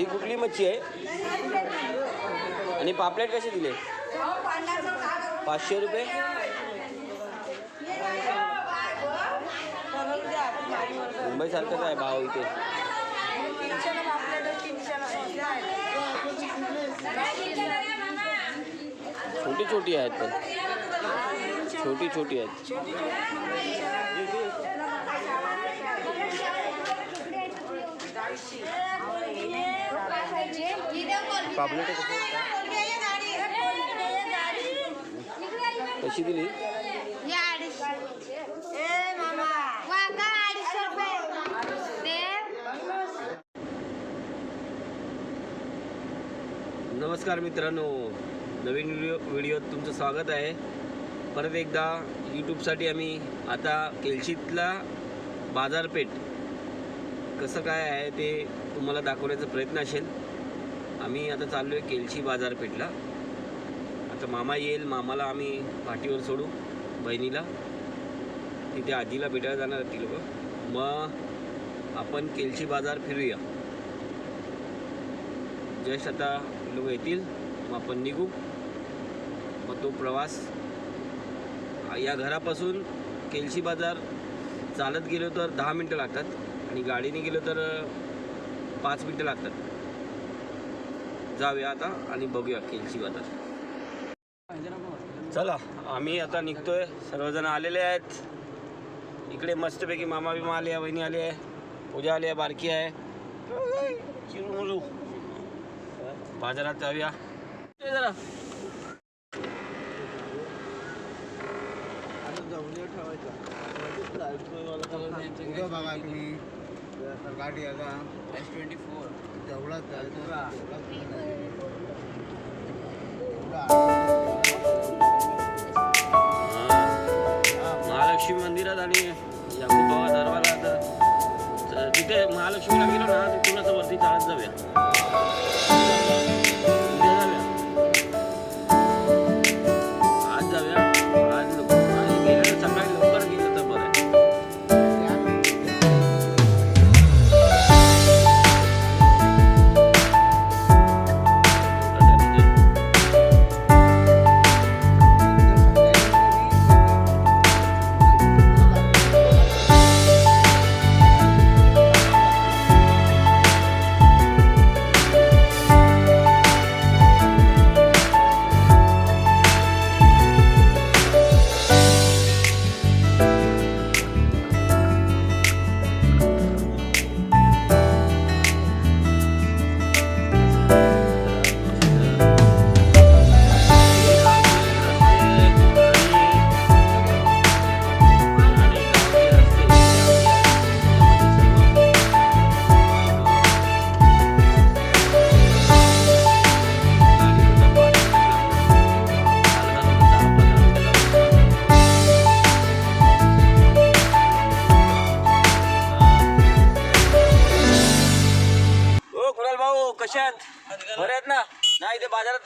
ही कुठली मच्छी आहे? आणि पापलेट कसे दिले? पाचशे रुपये? मुंबई सारखंच आहे भाव इथे. छोटी छोटी आहेत पण. छोटी छोटी आहेत. कशी दिली? नमस्कार मित्रांनो. नवीन व्हिडिओ व्हिडिओत तुमचं स्वागत आहे. परत एकदा यूट्यूबसाठी आम्ही आता केलशीतला बाजारपेठ कसं काय आहे ते तुम्हाला दाखवण्याचा प्रयत्न असेल. आम्ही आता चाललो आहे केलशी बाजारपेठला. आता मामा येईल मामाला आम्ही पाठीवर सोडू बहिणीला. तिथे आजीला भेटायला जाणार ती लोक. मग आपण केलशी बाजार फिरूया. जस्ट आता लोक येतील मग आपण निघू. मग तो प्रवास या घरापासून केलशी बाजार चालत गेलो तर दहा मिनटं लागतात. आणि गाडीने गेलो तर पाच मिनटं लागतात. जाऊया आता आणि बघूया केलची आता चला आम्ही आता निघतोय. सर्वजण आलेले आहेत. इकडे मस्तपैकी मामा बिमा आले आहे बहिणी आली आहे पूजा आली आहे बारकी आहे. चिरुमुरू. बाजारात जाऊया. ये जरा कुठं तर गाडी आता तेवढाच जायचं महालक्ष्मी मंदिरात आणि याकोबाबा दरबारा तर तिथे महालक्ष्मीला गेलो ना तिथूनच वरती चालत जाऊया.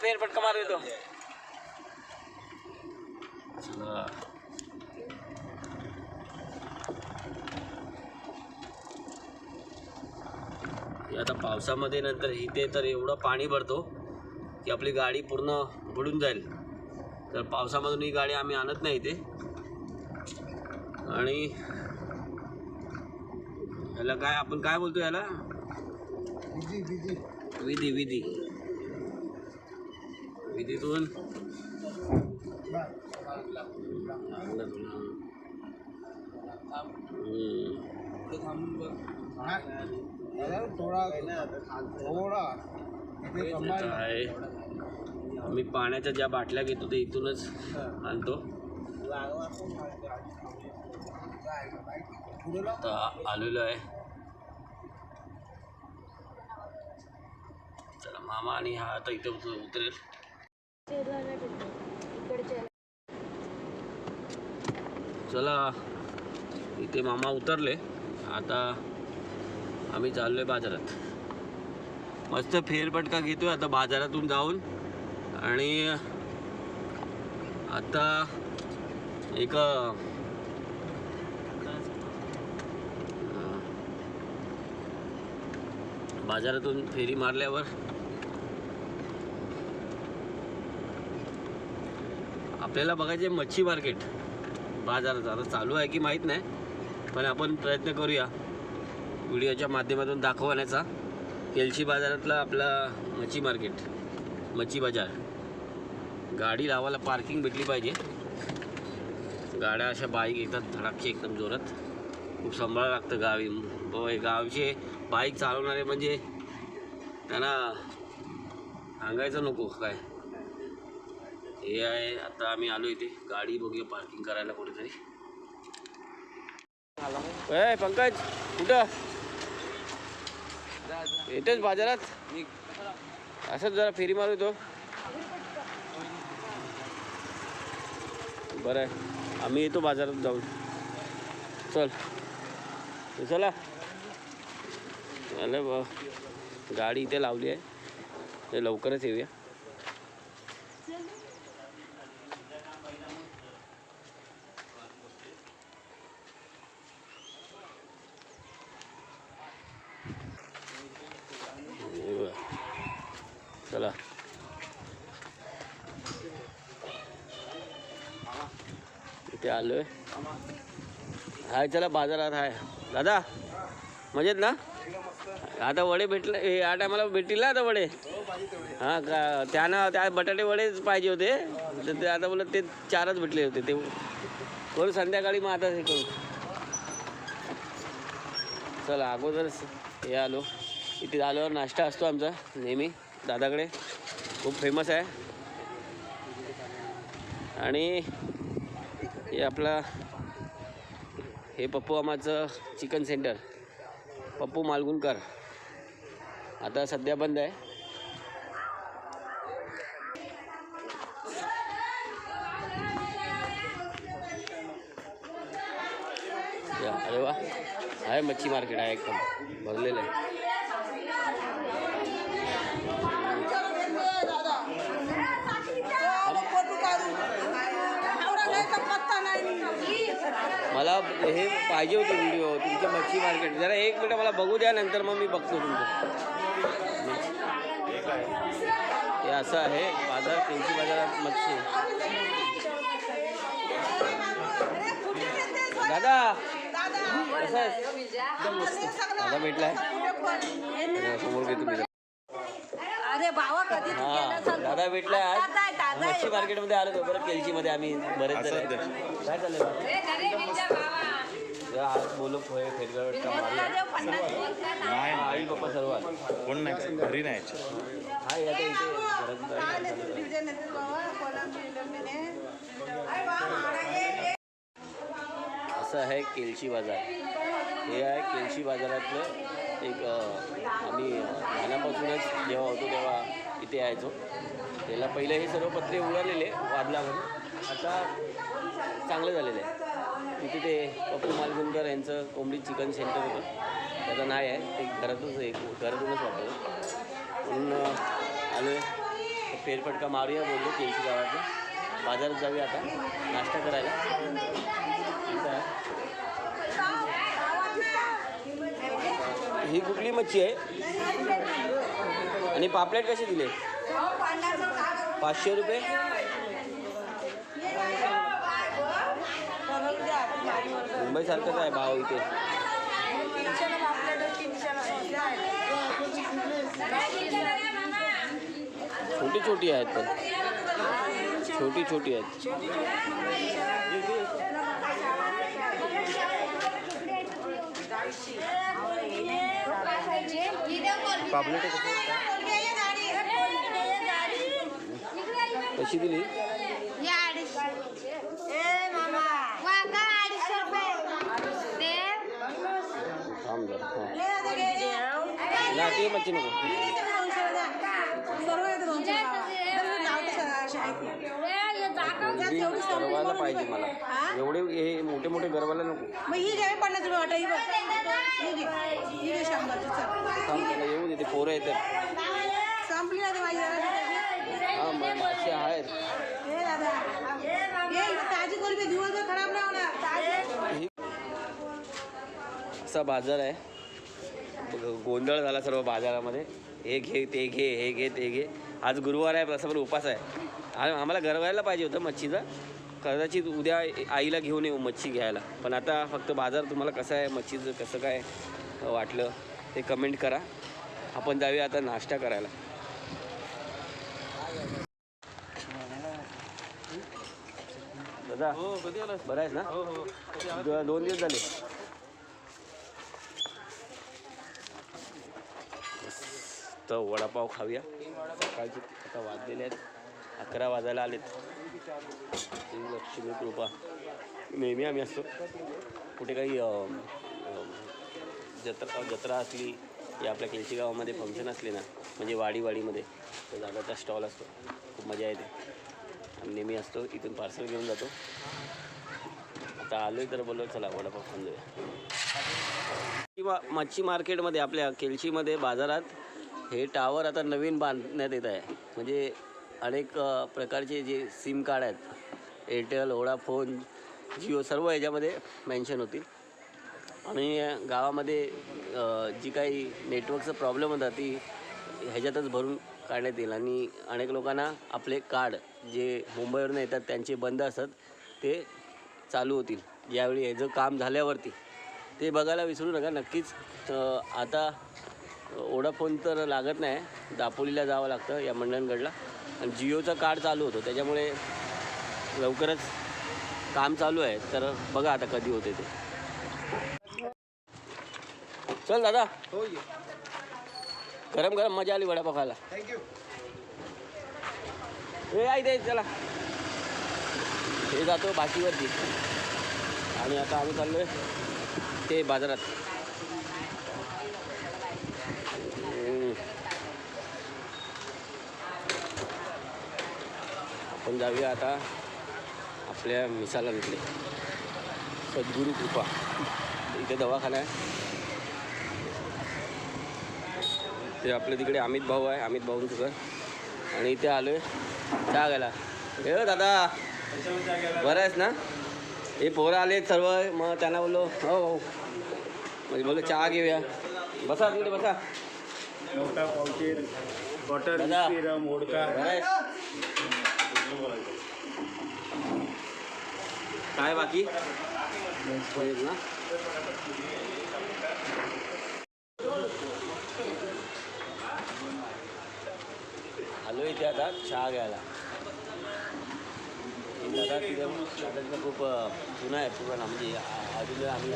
नाही इथे बाजारात फेरफटका मार येतो हे आता पावसामध्ये नंतर इथे तर एवढं पाणी भरतो की आपली गाडी पूर्ण बुडून जाईल. तर पावसामधून ही गाडी आम्ही आणत नाही इथे. आणि याला काय आपण काय बोलतो याला बिझी बिझी विधी विधी. विधीतून थोडा थोडा आहे आम्ही पाण्याच्या ज्या बाटल्या घेतो ते इथूनच आणतो. आता आलेलो आहे. चला मामा आणि हा आता इथे उतरेल. चला इथे मामा उतरले. आता आम्ही चाललोय बाजारात. मस्त फेरपटका घेतोय आता बाजारातून जाऊन. आणि आता एक बाजारातून फेरी मारल्यावर आपल्याला बघायचे मच्छी मार्केट बाजारात आता चालू आहे की माहीत नाही पण आपण प्रयत्न करूया. व्हिडिओच्या माध्यमातून दाखवण्याचा. केलशी बाजारातला आपला मच्छी मार्केट मच्छी बाजार. गाडी लावायला पार्किंग भेटली पाहिजे. गाड्या अशा बाईक येतात धडाकची एकदम जोरात. खूप सांभाळावं लागतं गावी. गावचे बाईक चालवणारे म्हणजे त्यांना सांगायचं नको काय. हे आहे आता आम्ही आलो इथे. गाडी बघूया पार्किंग करायला कुठेतरी. ए पंकज कुठं? येतेच बाजारात? असंच जरा फेरी मारू तो. बरं आहे. आम्ही येतो बाजारात जाऊन. चल. चला. अरे बा गाडी इथे लावली आहे. ते लवकरच येऊया हे बघ. चला इथे आलोय हाय चला बाजारात हाय दादा मजेत ना? आता वडे भेटले हे या टायमाला भेटतील ना आता वडे? हां का? त्यानं त्या बटाटे वडेच पाहिजे होते. तर ते आता बोलत ते चारच भेटले होते. ते करू संध्याकाळी मग आता हे करू. चला अगोदर हे आलो. इथे आल्यावर नाश्ता असतो आमचा नेहमी. दादाकडे खूप फेमस आहे. आणि हे आपला हे पप्पू आमाचं चिकन सेंटर. पप्पू मालगुणकर आता सध्या बंद आहे. अरे वा. आहे मच्छी मार्केट आहे एकदम. भरलेलं आहे. मला हे पाहिजे होते व्हिडिओ तुमचं मच्छी मार्केट जरा एक मिनिट मला बघू द्या नंतर मग मी बघतो तुमचं. हे असं आहे बाजार त्यांची बाजारात मच्छी. दादा! कसं आहे? दादा भेटलाय. समोर घेतो अरे बाबा कधी तू हा गेला असेल? दादा भेटलाय आज ताजा आहे, ताजा आहे. मच्छी मार्केटमध्ये आलो होतो बरं केलचीमध्ये आम्ही बरेच जण आहेत. काय चाललंय बाबा? जरा आज बोलो पोहे फेरगाव का मारूया देव पन्नास दिवस झाला. हा, आई पप्पा सर्व. कोण नाही घरी नाही यायचे. इथे घरात. असं आहे केलशी बाजार हे आहे केलशी बाजारातलं एक आम्ही लहानापासूनच जेव्हा होतो तेव्हा इथे यायचो. त्याला पहिले हे सर्व पत्रे उडालेले वादलामध्ये आता चांगलं झालेलं आहे. तिथे ते पप्पू मालगुंडकर यांचं कोंबडी चिकन सेंटर होतं. त्याचं नाही आहे ते घरातूनच एक घरातूनच वापरतो म्हणून आलो आहे फेरफटका मारूया बोललो केळशी गावातलं बाजारात जाऊया आता. नाश्ता करायला इथं आहे. ही कुठली मच्छी आहे? आणि पापलेट कसे दिले? पाचशे रुपये? मुंबई सारखंच आहे भाव इथे. छोटी छोटी आहेत पण. छोटी छोटी आहेत. पापलेट कशी दिली हे अडीचशे. वांगा अडीचशे रुपये. ते थांब जरा हां ना ते मच्छी नको एवढी गरवाला पाहिजे मला. एवढे हे मोठे मोठे गरवाला नको. मग ही घ्यावी पन्नास रुपये वाटा ही बघ. ही घे. ही घे शंभरची चल. थांब त्याला येऊ दे ते पोरं येतात संपली ना ते माझी हां मग मासे आहेत. हे दादा. हे ताजी कोलबी दिवसभर खराब नाही होणार. ताजी. ही असा बाजार आहे. ग- गोंधळ झाला सर्व बाजारामध्ये. हे घे ते घे हे घे ते घे. आज गुरुवार आहे पण उपास आहे. आम्हाला गरवायला पाहिजे होतं मच्छीचा. कदाचित उद्या आईला घेऊन येऊ मच्छी घ्यायला. पण आता फक्त बाजार तुम्हाला कसं आहे मच्छीचं कसं काय वाटलं ते कमेंट करा. आपण जाऊया आता नाश्ता करायला. दादा हो बरं आहेस ना? हो हो. दोन दिवस झाले. तर वडापाव खाऊया. सकाळचे आता वाजलेले आहेत. अकरा वाजायला आलेत. लक्ष्मी कृपा. नेहमी आम्ही असतो. कुठे काही जत्रा जत्रा असली या आपल्या केळशी गावामध्ये फंक्शन असले ना म्हणजे वाडीवाडीमध्ये तर स्टॉल असतो. खूप मजा येते. आम्ही नेहमी असतो इथून पार्सल घेऊन जातो. आता आलो तर बोललो चला वडापाव खाऊन जाऊया. मच्छी मार्केटमध्ये आपल्या केलशीमध्ये बाजारात हे टावर आता नवीन बांधण्यात येत आहे. म्हणजे अनेक प्रकारचे जे सिम कार्ड आहेत एअरटेल ओडाफोन जिओ सर्व ह्याच्यामध्ये मेन्शन होतील. आणि गावामध्ये जी काही नेटवर्कचा प्रॉब्लेम होता ती ह्याच्यातच भरून काढण्यात येईल. आणि अनेक लोकांना आपले कार्ड जे मुंबईवरून येतात त्यांचे बंद असतात ते चालू होतील. यावेळी ह्याचं काम झाल्यावरती. ते बघायला विसरू नका. नक्कीच आता ओडाफोन तर लागत नाही. दापोलीला जावं लागतं या मंडणगडला आणि जिओचं कार्ड चालू होतं त्याच्यामुळे लवकरच काम चालू आहे. तर बघा आता कधी होते ते. चल दादा. हो गरम गरम मजा आली वडापाव खायला. थँक्यू हे आई दे चला. हे जातो बाकीवरती. आणि आता आम्ही चाललोय ते बाजारात हम्म. आपण जाऊया आता आपल्या मिसाला तिकडे सद्गुरू कृपा. इथे दवाखाना आहे. ते आपल्या तिकडे अमित भाऊ आहे. अमित भाऊंचं घर आणि इथे आलोय. चहा घ्यायला. हे हो दादा. बरं आहेस ना? हे पोरं आले सर्व. मग त्यांना बोललो हो हो. म्हणजे बोललो चहा घेऊया. बसा तिकडे बसा. मोठा पावशेर. बटर. मोडका बरं आहेस? काय बाकी? ना आलो इथे आता चहा घ्यायला. हे दादा तिथं दादाचं खूप जुना आहे पुराणा. म्हणजे आ- अजून आम्ही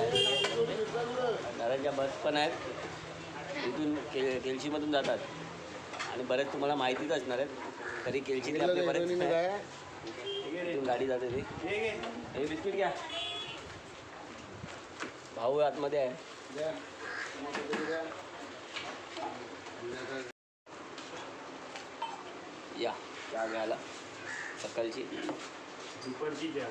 दादांच्या बस पण आहेत इथून के केलशीमधून जातात. आणि बरेच तुम्हाला माहितीच असणार आहेत. तरी केलशीतले आपले बरेच. इथून गाडी जाते ती. हे बिस्किट घ्या. भाऊ आतमध्ये आहे. या चहा घ्यायला. सकाळची. दुपारची द्या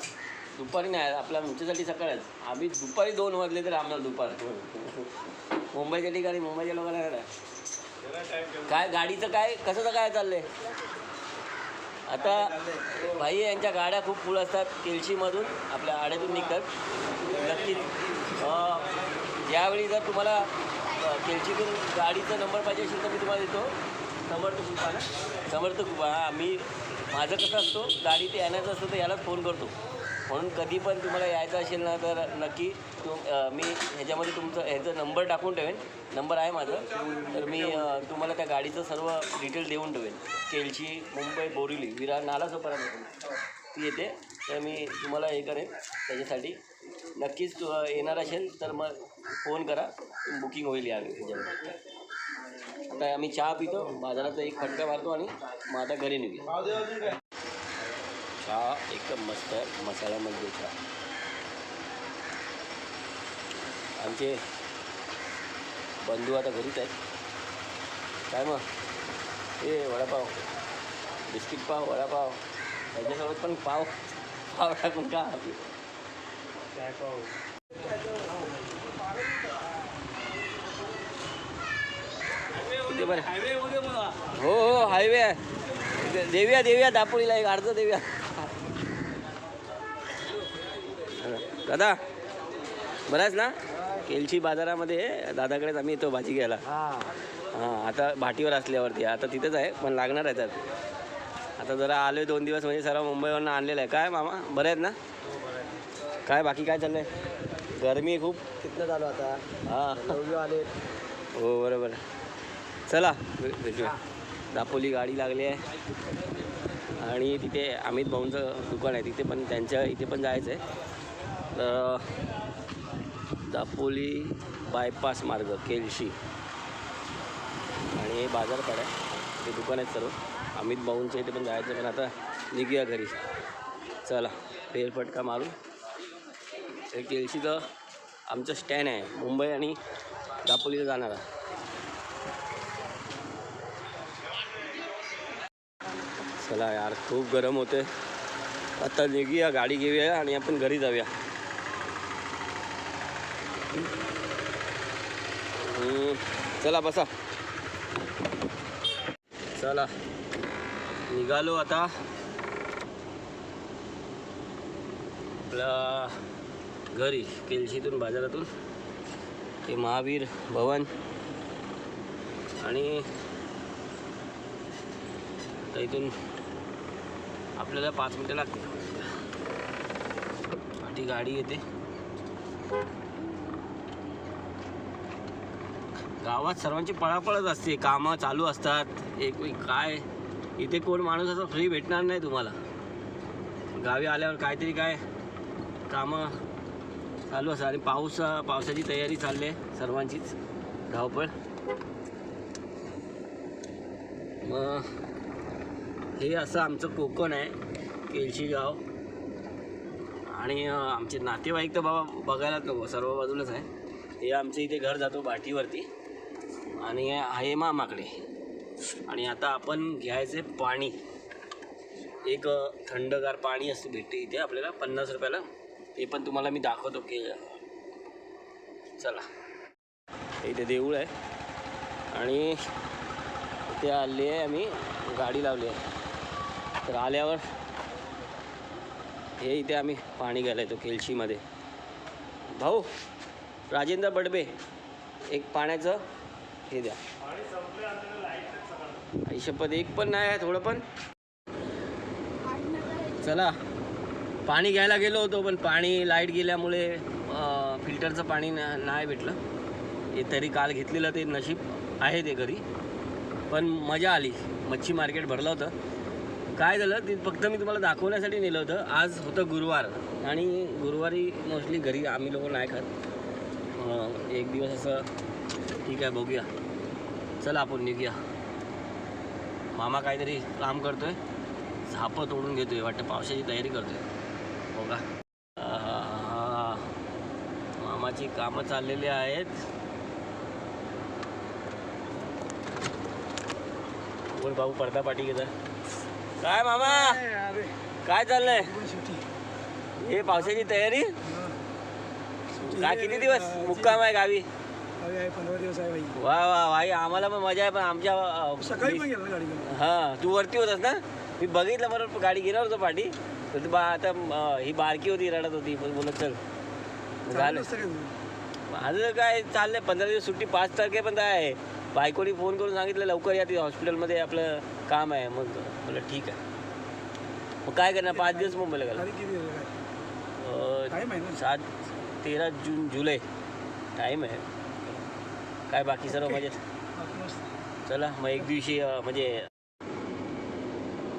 दुपारी नाही आपल्या आमच्यासाठी सकाळच आम्ही दुपारी दोन वाजले तर आम्हाला दुपार. मुंबईच्या ठिकाणी मुंबईच्या लोकांना काय गाडीचं काय कसं काय चाललंय? आता भाई यांच्या गाड्या खूप फुल असतात. केळशीमधून आपल्या आड्यातून निघतात. नक्कीच. ज्यावेळी जर तुम्हाला अं, गाडीचा नंबर पाहिजे असेल तर मी तुम्हाला देतो. समर्थ कुपा ना समर्थ कुपा हां मी माझं कसं असतो गाडी ते आणायचं असतं तर यालाच फोन करतो. म्हणून कधी पण तुम्हाला यायचं असेल ना तर नक्की तुम मी ह्याच्यामध्ये तुमचं ह्याचा नंबर टाकून ठेवेन. नंबर आहे माझं. तर मी तुम्हाला त्या गाडीचं सर्व डिटेल देऊन ठेवेन. केलची मुंबई बोरिवली विरार नालासोपर्यंत ती येते. तर मी तुम्हाला हे करेन. त्याच्यासाठी नक्कीच तू येणार असेल तर मग फोन करा. बुकिंग होईल या ह्याच्यामध्ये. आता आम्ही चहा पितो. बाजारात एक फटका मारतो आणि मग आता घरी निघूया. चहा एकदम मस्त आहे मसाल्यामध्ये चहा आमचे बंधू आता घरीच आहेत. काय मग? हे वडापाव. बिस्किट पाव वडापाव. त्याच्यासोबत पण पाव पाव टाकून का काय इथे बरं. हो हो हायवे आहे. इथे देऊया देऊया दापोलीला एक अर्ज देऊया. दादा बरं आहेस ना? केलची बाजारामध्ये दादाकडेच आम्ही येतो भाजी घ्यायला. हां. आता भाटीवर असल्यावरती. आता तिथेच आहे पण लागणार आहे त्यात आता जरा आलोय दोन दिवस म्हणजे सर्व मुंबईवरनं आणलेलं आहे. काय मामा बरे आहेत ना? काय बाकी काय चाललंय? गरमी खूप. तिथनं झालो आता. हां. आले. हो बरोबर. चला भेटूया. दापोली गाडी लागली आहे. आणि तिथे अमित भाऊंचं दुकान आहे. तिथे पण त्यांच्या इथे पण जायचं आहे तर दापोली बायपास मार्ग केलशी. आणि हे बाजारपाड आहे. ते दुकान आहेत सर्व. अमित भाऊंच्या इथे पण जायचं पण आता निघूया घरी. चला फेरफटका मारून. हे केलशीचं आमचं स्टँड आहे मुंबई आणि दापोलीला जाणारा चला यार खूप गरम होते आता निघूया गाडी घेऊया आणि आपण घरी जाऊया. हम्म, चला बसा. चला. निघालो आता. आपला घरी केलशीतून बाजारातून. ते महावीर भवन. आणि आता इथून आपल्याला पाच मिनटं लागतील. ती गाडी येते. गावात सर्वांची पळापळच असते कामं चालू असतात. एक एक काय? इथे कोण माणूस असं फ्री भेटणार नाही तुम्हाला. गावी आल्यावर काहीतरी काय? कामं चालू असतात आणि पाऊस पावसाची तयारी चालली आहे सर्वांचीच. धावपळ. मग हे असं आमचं कोकण आहे केळशी गाव. आणि आमचे नातेवाईक तर बाबा बघायलाच नको सर्व बाजूलाच आहे. हे आमचं इथे घर जातो बाटीवरती. आणि आहे मामाकडे. आणि आता आपण घ्यायचे पाणी. एक थंडगार पाणी असतं भेटते इथे आपल्याला पन्नास रुपयाला. ते पण तुम्हाला मी दाखवतो की चला. इथे देऊळ आहे. आणि इथे आले आहे आम्ही गाडी लावली आहे. तर आल्यावर हे इथे आम्ही पाणी घ्यायला येतो केलशीमध्ये. भाऊ राजेंद्र बडबे एक पाण्याचं हे द्या. आई एक पण नाही आहे थोडं पण. चला. पाणी घ्यायला गेलो होतो पण पाणी लाइट गेल्यामुळे फिल्टरचं पाणी ना- नाही भेटलं. ते तरी काल घेतलेलं ते नशीब आहे ते घरी. पण मजा आली. मच्छी मार्केट भरलं होतं. काय झालं ते फक्त मी तुम्हाला दाखवण्यासाठी नेलं होतं. आज होतं गुरुवार. आणि गुरुवारी मोस्टली घरी आम्ही लोक नाही खात. एक दिवस असं ठीक आहे बघूया. चला आपण निघूया. मामा काहीतरी काम करतोय. झापं तोडून घेतोय वाटतं पावसाची तयारी करतोय. हो आहा. मामाची कामं चाललेली आहेत. बोल भाऊ पडदा पाठी घेता काय मामा? काय चाललंय? हे पावसाची तयारी? काय किती दिवस? मुक्काम आहे गावी. पंधरा दिवस आहे भाई वा वा भाई आम्हाला पण मजा आहे पण आमच्या अं, सकाळी पण गेलो ना गाडी घेऊन हा तू वरती होतास ना? मी बघितलं बरोबर गाडी घेणार होतो पाठी. तर ती बा आता अं, ही बारकी होती रडत होती पण बोलत चल. झालं? माझं काय चाललंय पंधरा दिवस सुट्टी पाच तारखेपर्यंत आहे. बायकोनी फोन करून सांगितलं लवकर या ती हॉस्पिटलमध्ये आपलं काम आहे. मग म्हटलं ठीक आहे. मग काय करणार? पाच दिवस मुंबईला गेला. किती टाईम आहे? ना? सात तेरा जून जुलै. टाईम आहे. काय बाकी सर्व मजेत. चला मग एक दिवशी म्हणजे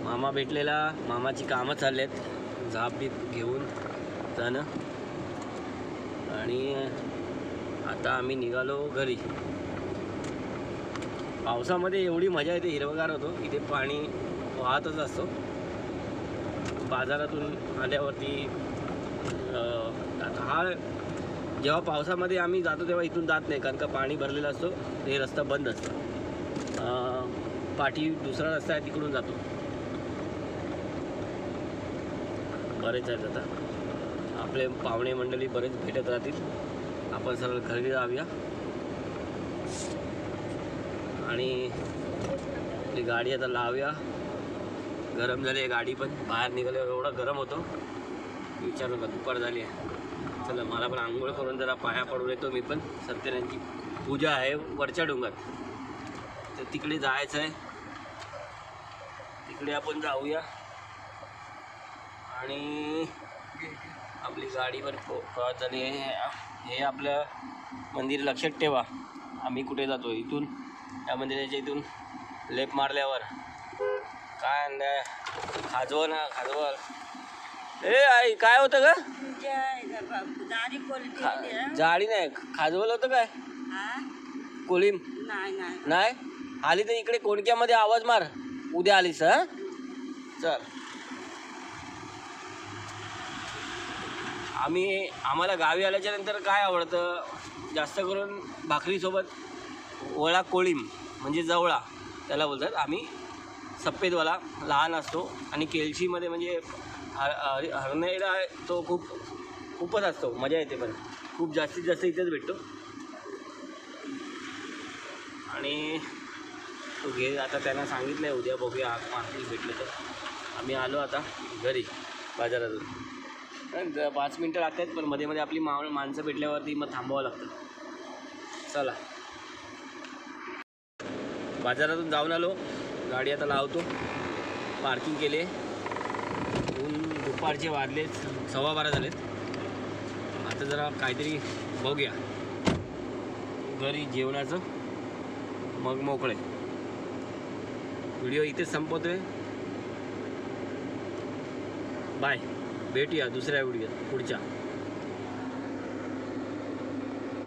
मामा भेटलेला. मामाची कामं चाललेत. झाप बीप घेऊन जाणं. आणि आता आम्ही निघालो घरी. पावसामध्ये एवढी मजा येते हिरवगार होतो. इथे पाणी वाहतच असतो. बाजारातून आल्यावरती आता हा जेव्हा पावसामध्ये आम्ही जातो तेव्हा इथून जात नाही कारण का पाणी भरलेलं असतो हे रस्ता बंद असतो. पाठी दुसरा रस्ता आहे तिकडून जातो. बरेच आहेत आता. आपले पाहुणे मंडळी बरेच भेटत राहतील. आपण सरळ घरी जाऊया. आणि आपली गाडी आता लावूया. गरम झाली आहे गाडी पण बाहेर निघाल्यावर एवढा गरम होतो. विचारू नका दुपार झाली आहे. चला मला पण आंघोळ करून जरा पाया पडून येतो मी पण सत्यनारायणची पूजा आहे वरच्या डोंगात तर तिकडे जायचं आहे तिकडे आपण जाऊया. आणि आपली गाडी पण क्रॉस झाली. आहे हे आपलं मंदिर लक्षात ठेवा. आम्ही कुठे जातो? इथून या मंदिराच्या इथून लेप मारल्यावर. काय आणलं खाजव ना खाजवल ए आई काय होतं का खा- जाळी नाही खाजवलं होतं काय? कोळीम नाही आली तर इकडे कोणक्यामध्ये आवाज मार. उद्या आलीस हा? चल. आम्ही आम्हाला गावी आल्याच्यानंतर काय आवडतं? जास्त करून भाकरीसोबत वळा कोळीम म्हणजे जवळा. त्याला बोलतात आम्ही सफेदवाला लहान असतो. आणि केलशीमध्ये म्हणजे हर हर- हरनेरा तो खूप खूपच असतो. मजा येते पण. खूप जास्तीत जास्त इथेच भेटतो. आणि तो घे आता त्यांना सांगितलं आहे उद्या बघूया आग मारतील भेटलं तर. आम्ही आलो आता घरी बाजारातून. पाच मिनटं लागतात पण मध्ये मध्ये आपली मा माणसं भेटल्यावरती मग थांबावं लागतं. चला. बाजारातून जाऊन आलो. गाडी आता लावतो. पार्किंग केले ऊन दुपारचे वाजले सव्वा बारा झालेत. आता जरा काहीतरी बघूया. घरी जेवणाचं मग मोकळे. व्हिडिओ इथेच संपवतोय. बाय. भेटूया दुसऱ्या व्हिडिओ पुढच्या.